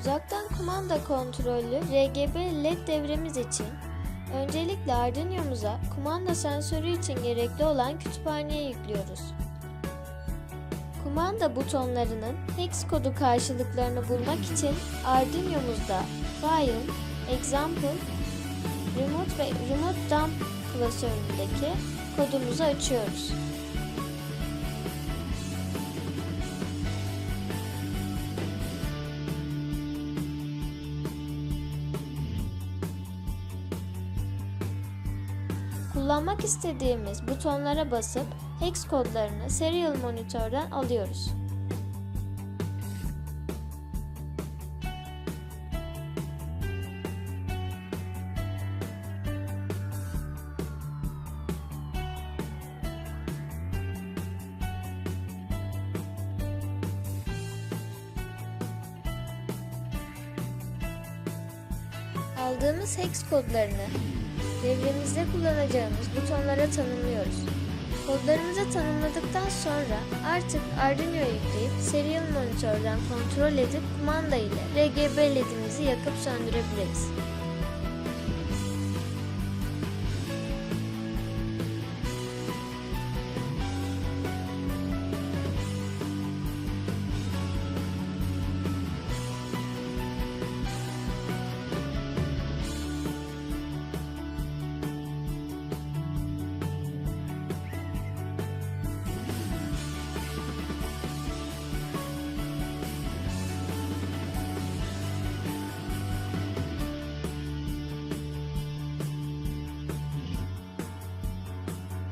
Uzaktan kumanda kontrollü RGB LED devremiz için öncelikle Arduino'muza kumanda sensörü için gerekli olan kütüphaneye yüklüyoruz. Kumanda butonlarının hex kodu karşılıklarını bulmak için Arduino'muzda File, Example, Remote ve Remote Dump klasöründeki kodumuzu açıyoruz. Kullanmak istediğimiz butonlara basıp hex kodlarını serial monitörden alıyoruz. Aldığımız hex kodlarını devremizde kullanacağımız butonlara tanımlıyoruz. Kodlarımızı tanımladıktan sonra artık Arduino'ya yükleyip serial monitörden kontrol edip kumanda ile RGB ledimizi yakıp söndürebiliriz.